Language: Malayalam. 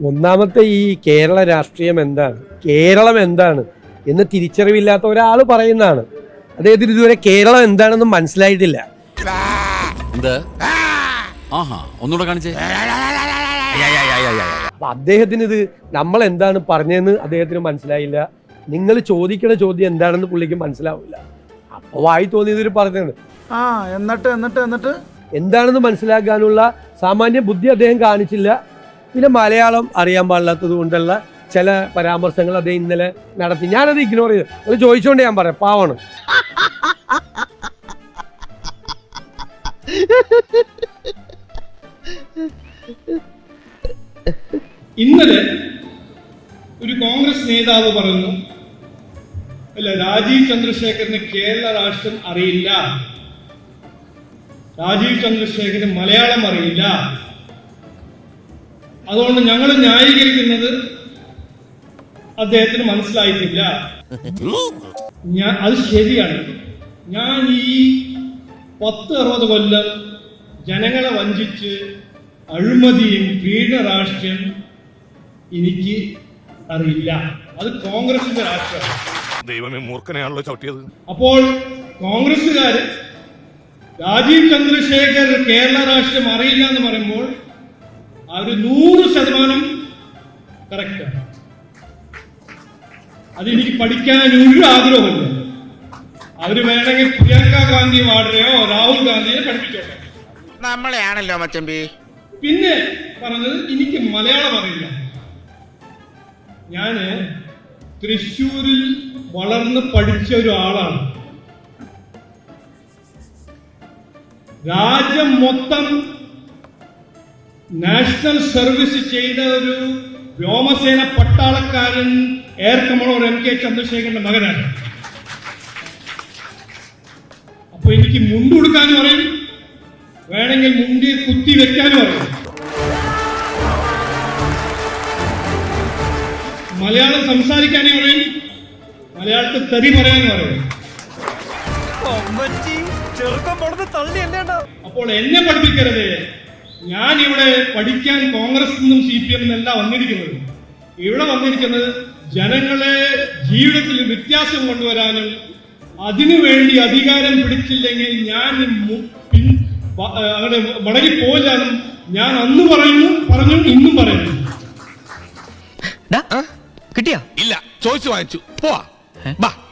ഒന്നാമത്തെ ഈ കേരള രാഷ്ട്രീയം എന്താണ്? കേരളം എന്താണ്? എന്ന് തിരിച്ചറിവില്ലാത്ത ഒരാൾ പറയുന്നതാണ്. അദ്ദേഹത്തിന് ഇതുവരെ കേരളം എന്താണെന്ന് മനസ്സിലായിട്ടില്ല. എന്ത്? ആഹാ ഒന്നുകൂടെ കാണിച്ചേ. അപ്പൊ അദ്ദേഹത്തിന് ഇത് നമ്മൾ എന്താണ് പറഞ്ഞതെന്ന് അദ്ദേഹത്തിന് മനസ്സിലായില്ല നിങ്ങൾ ചോദിക്കണ ചോദ്യം എന്താണെന്ന് പുള്ളിക്ക് മനസ്സിലാവില്ല അപ്പൊ വായി തോന്നിയത് പറഞ്ഞത് ആ എന്നിട്ട് എന്നിട്ട് എന്നിട്ട് എന്താണെന്ന് മനസ്സിലാക്കാനുള്ള സാമാന്യ ബുദ്ധി അദ്ദേഹം കാണിച്ചില്ല പിന്നെ മലയാളം അറിയാൻ പാടില്ലാത്തത് കൊണ്ടുള്ള ചില പരാമർശങ്ങൾ അദ്ദേഹം ഇന്നലെ നടത്തി. ഞാനത് ഇഗ്നോർ ചെയ്തു. അത് ചോദിച്ചുകൊണ്ട് ഞാൻ പറയാം. പാവാണ്. ഇന്നലെ ഒരു കോൺഗ്രസ് നേതാവ് പറഞ്ഞു അല്ല രാജീവ് ചന്ദ്രശേഖരന് കേരള രാഷ്ട്രം അറിയില്ല. രാജീവ് ചന്ദ്രശേഖരന് മലയാളം അറിയില്ല. അതുകൊണ്ട് ഞങ്ങൾ ന്യായീകരിക്കുന്നത് അദ്ദേഹത്തിന് മനസ്സിലായിട്ടില്ല. ഞാൻ അത് ശരിയാണ്. ഞാൻ ഈ പത്ത് അറുപത് കൊല്ലം ജനങ്ങളെ വഞ്ചിച്ച് അഴിമതിയും പീഡന രാഷ്ട്രീയം എനിക്ക് അറിയില്ല. അത് കോൺഗ്രസിന്റെ രാഷ്ട്രീയമാണ്. ദൈവമേ മൂർഖനെയാണല്ലോ ചവിട്ടിയത്. അപ്പോൾ കോൺഗ്രസ്സുകാര് രാജീവ് ചന്ദ്രശേഖർ കേരള രാഷ്ട്രീയം അറിയില്ല എന്ന് പറയുമ്പോൾ അവർ നൂറ് ശതമാനം കറക്റ്റാണ് അതെനിക്ക് പഠിക്കാൻ ഒരു ആഗ്രഹമില്ല അവർ വേണമെങ്കിൽ പ്രിയങ്ക ഗാന്ധി വാഡറെയോ രാഹുൽ ഗാന്ധിയെ പഠിപ്പിച്ചോട്ടെ. നമ്മളെയാണല്ലോ മച്ചമ്പി. പിന്നെ പറഞ്ഞത് എനിക്ക് മലയാളം അറിയില്ല. ഞാൻ തൃശ്ശൂരിൽ വളർന്ന് പഠിച്ച ഒരാളാണ് രാജ്യം മൊത്തം നാഷണൽ സർവീസ് ചെയ്ത ഒരു വ്യോമസേന പട്ടാളക്കാരൻ എയർ കമോഡോർ എം കെ ചന്ദ്രശേഖരന്റെ മകനാണ്. അപ്പൊ എനിക്ക് മുണ്ട് കൊടുക്കാനും പറയും. വേണമെങ്കിൽ മുണ്ടി കുത്തി വെക്കാനും പറയും. മലയാളം സംസാരിക്കാനും പറയും. മലയാളത്തിൽ തെറി പറയാനും പറയും. അപ്പോൾ എന്നെ പഠിപ്പിക്കരുത്. ഞാൻ ഇവിടെ പഠിക്കാൻ കോൺഗ്രസ് നിന്നും സി പി എം അല്ല വന്നിരിക്കുന്നത്. ഇവിടെ വന്നിരിക്കുന്നത് ജനങ്ങളെ ജീവിതത്തിൽ വ്യത്യാസം കൊണ്ടുവരാനും അതിനുവേണ്ടി അധികാരം പിടിച്ചില്ലെങ്കിൽ ഞാൻ അങ്ങനെ പോയാലും മടങ്ങി പോയില്ലാന്നും ഞാൻ അന്ന് പറയുന്നു പറഞ്ഞു ഇന്നും പറയുന്നു. കിട്ടിയോ? ഇല്ല ചോദിച്ചു വാങ്ങിച്ചു. പോവാ. ബാ.